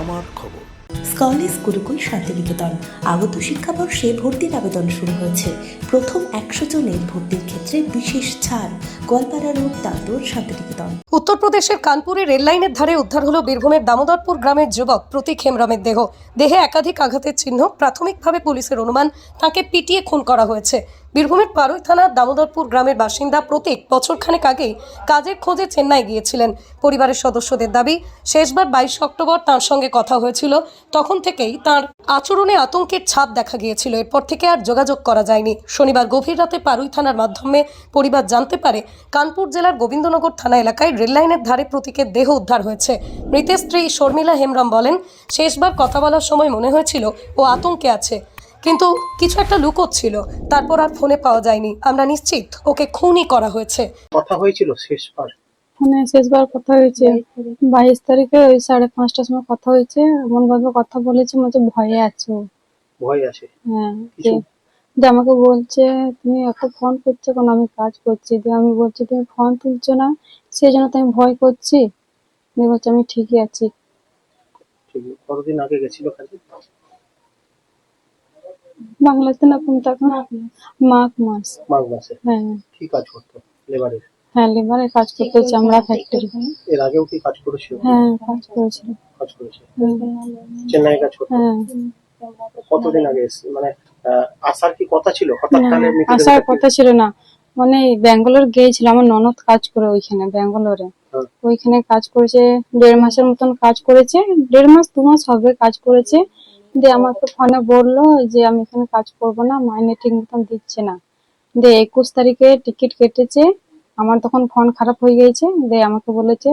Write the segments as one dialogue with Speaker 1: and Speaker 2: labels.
Speaker 1: আমার খবর।
Speaker 2: স্কলেজ গুরুকুল শান্তিনিকেতন। আগত শিক্ষাবর্ষে ভর্তির আবেদন শুরু হয়েছে। প্রথম একশো জনের ভর্তির ক্ষেত্রে বিশেষ ছাড়। গোয়ালপাড়া রোড দাঁতর শান্তিনিকেতন।
Speaker 3: উত্তরপ্রদেশের কানপুরে রেললাইনের ধারে উদ্ধার হলো বীরভূমের দামোদরপুর গ্রামের যুবক প্রতীক হেমব্রমের দেহ। দেহে একাধিক আঘাতের চিহ্ন। প্রাথমিকভাবে পুলিশের অনুমান তাকে পিটিয়ে খুন করা হয়েছে। বীরভূমের পারুই থানার দামোদরপুর গ্রামের বাসিন্দা প্রতীক বছরখানেক আগেই কাজের খোঁজে চেন্নাই গিয়েছিলেন। পরিবারের সদস্যদের দাবি, শেষবার বাইশে অক্টোবর তার সঙ্গে কথা হয়েছিল। তখন থেকেই তার আচরণে আতঙ্কের ছাপ দেখা গিয়েছিল। এরপর থেকে আর যোগাযোগ করা যায়নি। শনিবার গভীর রাতে পারুই থানার মাধ্যমে পরিবার জানতে পারে, কানপুর জেলার গোবিন্দনগর থানা এলাকায় রেললাইনের ধারে প্রতীকের দেহ উদ্ধার হয়েছে। মৃতের স্ত্রী শর্মিলা হেমব্রম বলেন, শেষবার কথা বলার সময় মনে হয়েছিল ও আতঙ্কে আছে। কিন্তু কিছু একটা লুকোচ্ছিল। তারপর আর ফোনে পাওয়া যায়নি। আমরা নিশ্চিত ওকে খুনই করা হয়েছে।
Speaker 4: কথা হয়েছিল শেষবার?
Speaker 5: ফোনে শেষবার কথা হয়েছে। বাইশ তারিখে ওই সাড়ে পাঁচটার সময় কথা হয়েছে। এমন ভাবে কথা বলেছে মনে হচ্ছে ভয়ে আছো
Speaker 4: ভয় আছে?
Speaker 5: হ্যাঁ যে আমাকে বলছে তুমি এত ফোন করছ কেন? আমি কাজ করছি। দিয়ে আমি বলছি তুমি ফোন তুলছো না? সেই জন্য তো আমি ভয় করছি? দিয়ে বলছে আমি ঠিকই আছি।
Speaker 4: কতদিন আগে গেছিল কাজে
Speaker 5: বাংলাতে না কোন তখন মাঘ মাস।
Speaker 4: মাঘ মাসে।
Speaker 5: হ্যাঁ।
Speaker 4: কি কাজ করতো? লেবারের?
Speaker 5: হ্যাঁ কাজ করতে চামড়া ফ্যাক্টরি
Speaker 4: এর আগেও কি কাজ করেছিল?
Speaker 5: হ্যাঁ কাজ করেছিল।
Speaker 4: কাজ করেছে। চেন্নাই কাজ করতো?
Speaker 5: হ্যাঁ।
Speaker 4: কতদিন আগে মানে আসার কি কথা ছিল? হঠাৎ
Speaker 5: না, আসার কথা ছিল না। মানে ব্যাঙ্গালোর গিয়েছিল আমার ননদ কাজ করে ওইখানে ব্যাঙ্গালোরে।
Speaker 4: হ্যাঁ।
Speaker 5: ওইখানে কাজ করেছে দেড় মাসের মতন কাজ করেছে দেড় মাস দু মাস হবে কাজ করেছে। দিয়ে আমাকে ফোনে বলল যে আমি এখানে কাজ করব না মাইনে ঠিক মতন দিচ্ছে না। দিয়ে একুশ তারিখে টিকিট কেটেছে। আমার তখন ফোন খারাপ হয়ে গিয়েছে। দিয়ে আমাকে বলেছে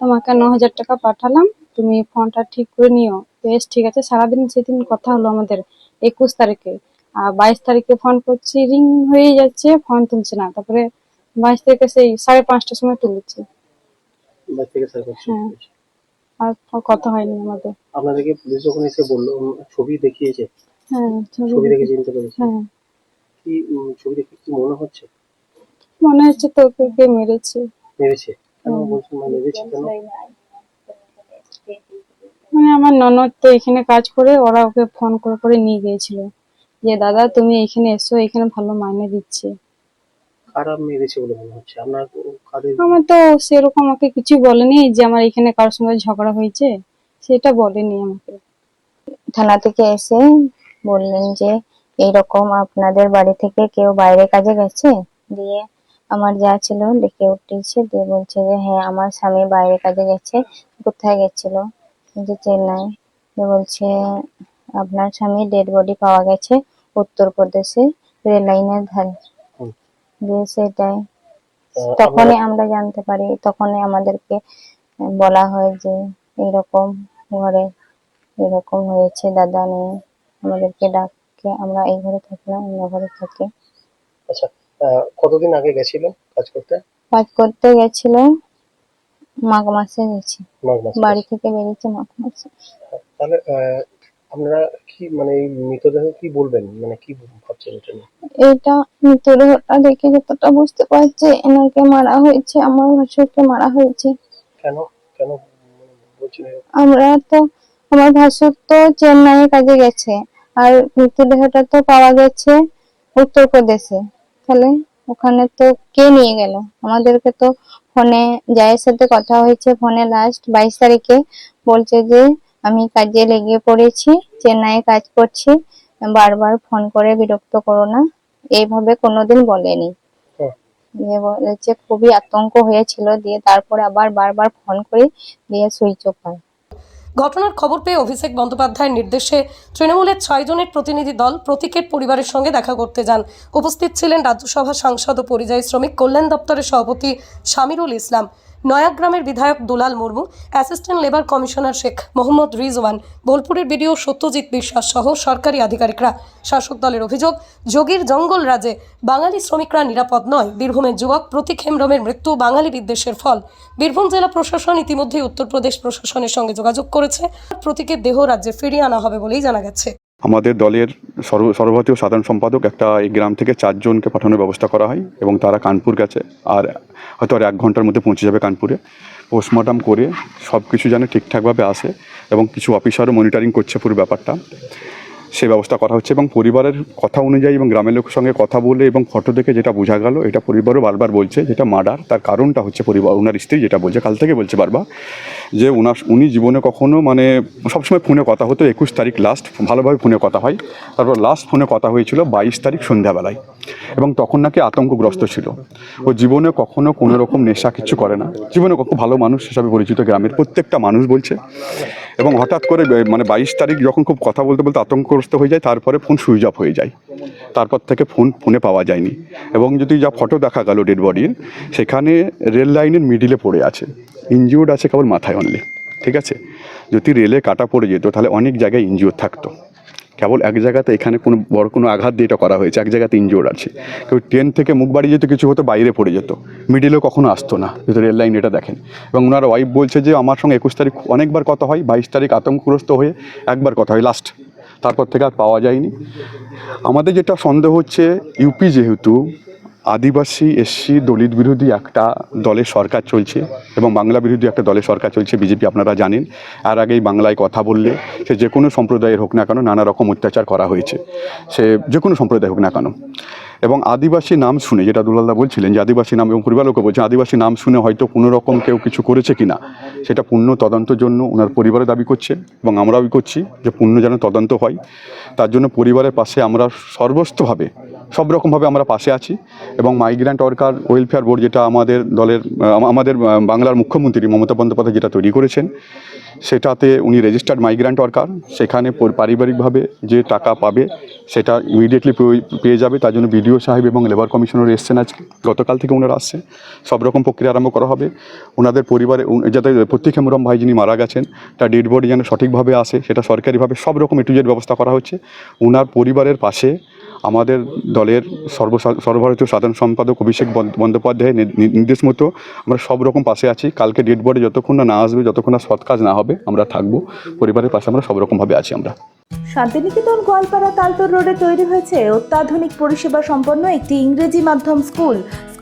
Speaker 5: তোমাকে ন হাজার টাকা পাঠালাম তুমি ফোনটা ঠিক করে নিও। বেশ ঠিক আছে সারাদিন সেদিন কথা হলো আমাদের একুশ তারিখে। আর বাইশ তারিখে ফোন করছি রিং হয়ে যাচ্ছে ফোন তুলছে না। তারপরে বাইশ তারিখে সেই সাড়ে পাঁচটার সময় তুলেছে। হ্যাঁ। আর কথা হয়নি আমাদের।
Speaker 4: আপনাদেরকে পুলিশ যখন এসে বলল ছবি দেখিয়েছে
Speaker 5: হ্যাঁ ছবি
Speaker 4: দেখে চিনতে পেরেছে
Speaker 5: হ্যাঁ।
Speaker 4: কি ছবি দেখে কি মনে হচ্ছে?
Speaker 5: মনে হচ্ছে তো ওকে কে মেরেছে।
Speaker 4: মেরেছে? কেন
Speaker 5: হুম।
Speaker 4: মানে মেরেছে কেন?
Speaker 5: মানে আমার ননদ তো এখানে কাজ করে ওরা ওকে ফোন করে করে নিয়ে গিয়েছিল। যে দাদা তুমি এখানে এসো এখানে ভালো মাইনে দিচ্ছে।
Speaker 4: কারা মেরেছে বলে মনে হচ্ছে। আপনার
Speaker 5: আমার তো সেরকম আমাকে কিছু বলেনি যে আমার এখানে কারোর সঙ্গে ঝগড়া হয়েছে সেটা বলেনি আমাকে।
Speaker 6: থানা থেকে এসে বললেন যে এইরকম আপনাদের বাড়ি থেকে কেউ বাইরে কাজে গেছে? দিয়ে আমার যা ছিল ডেকে উঠেছে দিয়ে বলছে যে হ্যাঁ আমার স্বামী বাইরে কাজে গেছে কোথায় গেছিল? যে চেন্নাই। দিয়ে বলছে আপনার স্বামী ডেড বডি পাওয়া গেছে উত্তরপ্রদেশে রেল লাইনের ধারে। দিয়ে সেটাই তখনই আমরা জানতে পারি তখনই আমাদেরকে বলা হয় যে এইরকম ঘরে এরকম হয়েছে দাদা নেই আমাদেরকে ডাকে আমরা এই ঘরে থাকি না অন্য ঘরে থাকি।
Speaker 4: আচ্ছা কতদিন আগে গেছিল কাজ করতে?
Speaker 6: কাজ করতে গেছিল মাঘ মাসে গেছে। বাড়ি থেকে বেরিয়েছে মাঘ মাসে।
Speaker 4: তাহলে আপনারা কি মানে মৃতদেহ কি বলবেন? মানে কি ভাবছেন এটা নিয়ে?
Speaker 6: এইটা মৃতদেহটা দেখে যতটা বুঝতে পারছি। এনাকে মারা হয়েছে আমার ভাসুরকে মারা হয়েছে।
Speaker 4: কেন? কেন?
Speaker 6: আমরা তো আমার ভাসুর তো চেন্নাইয়ে কাজে গেছে আর মৃতদেহটা তো পাওয়া গেছে উত্তরপ্রদেশে তাহলে ওখানে তো কে নিয়ে গেল? আমাদেরকে তো ফোনে জায়ের সাথে কথা হয়েছে ফোনে লাস্ট বাইশ তারিখে বলছে যে আমি কাজে লেগে পড়েছি চেন্নাইয়ে কাজ করছি বারবার ফোন করে বিরক্ত করো না। এইভাবে কোনোদিন বলেনি। দিয়ে বলেছে খুবই আতঙ্ক হয়েছিল দিয়ে তারপরে আবার বারবার ফোন করি দিয়ে সুইচ অফ হয়।
Speaker 3: ঘটনার খবর পেয়ে অভিষেক বন্দ্যোপাধ্যায়ের নির্দেশে তৃণমূলের ছয় জনের প্রতিনিধি দল প্রতীকের পরিবারের সঙ্গে দেখা করতে যান। উপস্থিত ছিলেন রাজ্যসভা সাংসদ ও পরিযায়ী শ্রমিক কল্যাণ দপ্তরের সভাপতি শামিরুল ইসলাম। নয়াগ্রামের বিধায়ক Dulal Murmu assistant labour commissioner Sheikh Mohammad Rizwan, বোলপুরের বিডিও সত্যজিৎ বিশ্বাস সহ সরকারি আধিকারিকরা। শাসক দলের অভিযোগ, যোগীর জঙ্গল রাজে বাঙালি শ্রমিকরা নিরাপদ নয়। বীরভূমের যুবক প্রতীক হেমব্রমের মৃত্যু বাঙালি বিদ্বেষের ফল। বীরভূম জেলা প্রশাসন ইতিমধ্যেই উত্তরপ্রদেশ প্রশাসনের সঙ্গে যোগাযোগ করেছে। প্রতীকের দেহ রাজ্যে ফিরিয়ে আনা হবে বলেই জানা গেছে।
Speaker 7: আমাদের দলের সর্ব, সর্বভারতীয় সাধারণ সম্পাদক একটা এই গ্রাম থেকে চারজনকে পাঠানোর ব্যবস্থা করা হয় এবং তারা কানপুর গেছে। আর হয়তো আর এক ঘণ্টার মধ্যে পৌঁছে যাবে কানপুরে। পোস্টমর্টম করে সব কিছু যেন ঠিকঠাকভাবে আসে এবং কিছু অফিসারও মনিটরিং করছে পুরো ব্যাপারটা। সে ব্যবস্থা করা হচ্ছে এবং পরিবারের কথা অনুযায়ী এবং গ্রামের লোকের সঙ্গে কথা বলে এবং ফটো দেখে যেটা বোঝা গেল, এটা পরিবারও বারবার বলছে যেটা মার্ডার, তার কারণটা হচ্ছে পরিবার, ওনার স্ত্রী যেটা বলছে, কাল থেকে বলছে বারবার যে ওনার উনি জীবনে কখনো মানে সবসময় ফোনে কথা হতো, একুশ তারিখ লাস্ট ভালোভাবে ফোনে কথা হয়, তারপর লাস্ট ফোনে কথা হয়েছিল বাইশ তারিখ সন্ধ্যাবেলায় এবং তখন নাকি আতঙ্কগ্রস্ত ছিল। ও জীবনে কখনো কোনো রকম নেশা কিছু করে না, জীবনে কখনো ভালো মানুষ হিসাবে পরিচিত গ্রামের প্রত্যেকটা মানুষ বলছে এবং হঠাৎ করে মানে বাইশ তারিখ যখন খুব কথা বলতে বলতে আতঙ্কগ্রস্ত হয়ে যায়, তারপরে ফোন সুইচ অফ হয়ে যায়। তারপর থেকে ফোন ফোনে পাওয়া যায়নি। এবং যদি যা ফটো দেখা গেল ডেড বডির সেখানে রেল লাইনের মিডিলে পড়ে আছে। ইনজিওর্ড আছে কেবল মাথায় অনলি ঠিক আছে? যদি রেলে কাটা পড়ে যেত, তাহলে অনেক জায়গায় ইনজিওর থাকতো। কেবল এক জায়গাতে এখানে কোনো বড় কোনো আঘাত দিয়ে এটা করা হয়েছে, এক জায়গাতে ইনজিওর আছে। কেউ ট্রেন থেকে মুখ বাড়িয়ে যেত, কিছু হতো, বাইরে পড়ে যেত। মিডিলেও কখনো আসতো না, যদি রেল লাইন এটা দেখেন। এবং ওনার ওয়াইফ বলছে যে, আমার সঙ্গে একুশ তারিখ অনেকবার কথা হয়, বাইশ তারিখ আতঙ্কগ্রস্ত হয়ে একবার কথা হয় লাস্ট তারপর থেকে আর পাওয়া যায়নি। আমাদের যেটা সন্দেহ হচ্ছে ইউপি যেহেতু আদিবাসী এসসি দলিত বিরোধী একটা দলের সরকার চলছে এবং বাংলা বিরোধী একটা দলের সরকার চলছে, বিজেপি আপনারা জানেন। আর আগেই বাংলায় কথা বললে সে যে কোনো সম্প্রদায়ের হোক না কেন নানা রকম অত্যাচার করা হয়েছে। সে যে কোনো সম্প্রদায় হোক না কেন। এবং আদিবাসী নাম শুনে, যেটা দুলালদা বলছিলেন যে আদিবাসী নাম, এবং পরিবার লোকও বলছেন আদিবাসী নাম শুনে হয়তো কোনো রকম কেউ কিছু করেছে কিনা। সেটা পূর্ণ তদন্তের জন্য ওনার পরিবারে দাবি করছে এবং আমরাও করছি যে পূর্ণ যেন তদন্ত হয়। তার জন্য পরিবারের পাশে আমরা সর্বস্তভাবে সব রকমভাবে আমরা পাশে আছি এবং মাইগ্রেন্ট ওয়ার্কার ওয়েলফেয়ার বোর্ড যেটা আমাদের দলের আমাদের বাংলার মুখ্যমন্ত্রী মমতা বন্দ্যোপাধ্যায় যেটা তৈরি করেছেন, সেটাতে উনি রেজিস্টার্ড মাইগ্রান্ট ওয়ার্কার সেখানে পারিবারিকভাবে যে টাকা পাবে সেটা ইমিডিয়েটলি পেয়ে যাবে, তার জন্য বিডিও সাহেব এবং লেবার কমিশনার এসছেন আজকে, গতকাল থেকে ওনারা আসছে সব রকম প্রক্রিয়া আরম্ভ করা হবে, ওনাদের পরিবারে যাতে প্রত্যেক হেমরম ভাই যিনি মারা গেছেন, তার ডেড বডি যেন সঠিকভাবে আসে, সেটা সরকারিভাবে সব রকম এটুজের ব্যবস্থা করা হচ্ছে ওনার পরিবারের পাশে আমাদের দলের সর্ব সর্বভারতীয় সাধারণ সম্পাদক অভিষেক বন্দ্যোপাধ্যায়ের নির্দেশ মতো আমরা সব রকম পাশে আছি। কালকে ডেড বডি যতক্ষণ না আসবে, যতক্ষণ না সৎ কাজ না হবে, আমরা থাকব। পরিবারের পাশে আমরা সব রকমভাবে আছি আমরা।
Speaker 2: শান্তিনিকেতন গোয়ালপাড়া তালতর রোডে তৈরি হয়েছে অত্যাধুনিক পরিষেবা সম্পন্ন একটি ইংরেজি মাধ্যম স্কুল,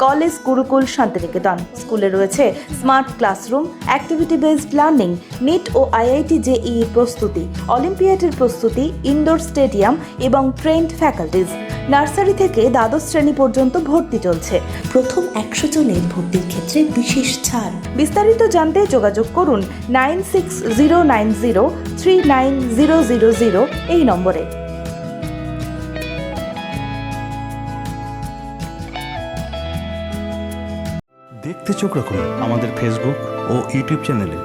Speaker 2: কলেজ গুরুকুল শান্তিনিকেতন। স্কুলে রয়েছে smart classroom, activity based learning, NEET ও আইআইটি জেই প্রস্তুতি, অলিম্পিয়াডের প্রস্তুতি, ইনডোর স্টেডিয়াম এবং ট্রেন্ড ফ্যাকাল্টিজ। নার্সারি থেকে দ্বাদশ শ্রেণি পর্যন্ত ভর্তি চলছে। প্রথম একশো জনের ভর্তির ক্ষেত্রে বিশেষ ছাড়। বিস্তারিত জানতে যোগাযোগ করুন nine six zero nine zero three nine zero zero zero এই নম্বরে।
Speaker 1: দেখতে চোখ রাখুন আমাদের ফেসবুক ও ইউটিউব চ্যানেলে